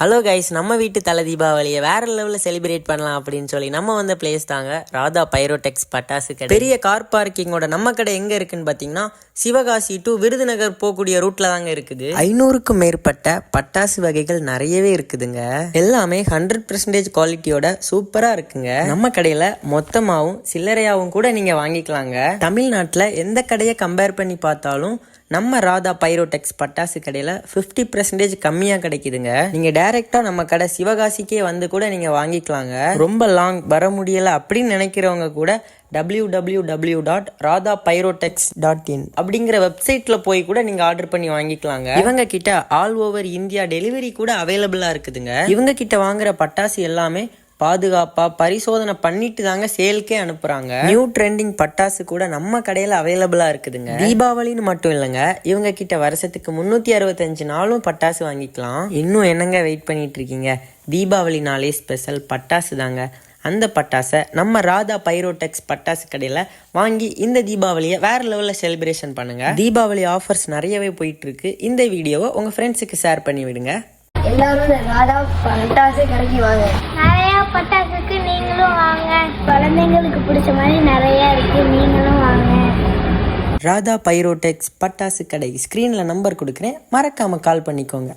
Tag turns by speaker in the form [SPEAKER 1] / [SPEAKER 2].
[SPEAKER 1] Hello guys நம்ம வீட்டு தலை தீபாவளியை வேற லெவலில் செலிப்ரேட் பண்ணலாம் அப்படின்னு சொல்லி நம்ம வந்த பிளேஸ் தாங்க ராதா பைரோடெக்ஸ் பட்டாசு கடை. பெரிய கார் பார்க்கிங்கோட நம்ம கடை எங்க இருக்குன்னு பார்த்தீங்கன்னா சிவகாசி டு விருதுநகர் போகக்கூடிய ரூட்ல தாங்க இருக்குது. ஐநூறுக்கும் மேற்பட்ட பட்டாசு வகைகள் நிறையவே இருக்குதுங்க. எல்லாமே ஹண்ட்ரட் பர்சன்டேஜ் குவாலிட்டியோட சூப்பரா இருக்குங்க. நம்ம கடையில மொத்தமாகவும் சில்லறையாகவும் கூட நீங்க வாங்கிக்கலாங்க. தமிழ்நாட்டில் எந்த கடையை கம்பேர் பண்ணி பார்த்தாலும் நம்ம ராதா பைரோடெக்ஸ் பட்டாசு கடையில் ஃபிஃப்டி பர்சன்டேஜ் கம்மியாக கிடைக்குதுங்க. நீங்கள் டைரெக்டாக நம்ம கடை சிவகாசிக்கே வந்து கூட நீங்கள் வாங்கிக்கலாங்க. ரொம்ப லாங் வர முடியலை அப்படின்னு நினைக்கிறவங்க கூட W W W dot Radha Pyrotex dot in அப்படிங்கிற வெப்சைட்டில் போய் கூட நீங்கள் ஆர்டர் பண்ணி வாங்கிக்கலாங்க. இவங்க கிட்ட ஆல் ஓவர் இந்தியா டெலிவரி கூட அவைலபிளாக இருக்குதுங்க. இவங்க கிட்ட வாங்குற பட்டாசு எல்லாமே பாதுகாப்பாக பரிசோதனை பண்ணிட்டு தாங்க சேல்க்கே அனுப்புகிறாங்க நியூ ட்ரெண்டிங் பட்டாசு கூட நம்ம கடையில் அவைலபிளாக இருக்குதுங்க. தீபாவளின்னு மட்டும் இல்லைங்க. இவங்க கிட்ட வருஷத்துக்கு முந்நூற்றி அறுபத்தஞ்சு நாளும் பட்டாசு வாங்கிக்கலாம். இன்னும் என்னங்க வெயிட் பண்ணிட்டு இருக்கீங்க? தீபாவளி நாளே ஸ்பெஷல் பட்டாசு தாங்க. அந்த பட்டாசை நம்ம ராதா பைரோடெக்ஸ் பட்டாசு கடையில் வாங்கி இந்த தீபாவளியை வேற லெவலில் செலிப்ரேஷன் பண்ணுங்க. தீபாவளி ஆஃபர்ஸ் நிறையவே போயிட்டு இருக்கு இந்த வீடியோவை உங்க ஃப்ரெண்ட்ஸுக்கு ஷேர் பண்ணி விடுங்க.
[SPEAKER 2] எல்லாரும் ராதா பட்டாசு கடைக்கு வாங்க. பிடிச்ச மாதிரி நிறைய இருக்கு. நீங்களும் வாங்க.
[SPEAKER 1] ராதா பைரோடெக்ஸ் பட்டாசு கடை. ஸ்க்ரீனில் நம்பர் கொடுக்குறேன். மறக்காமல் கால் பண்ணிக்கோங்க.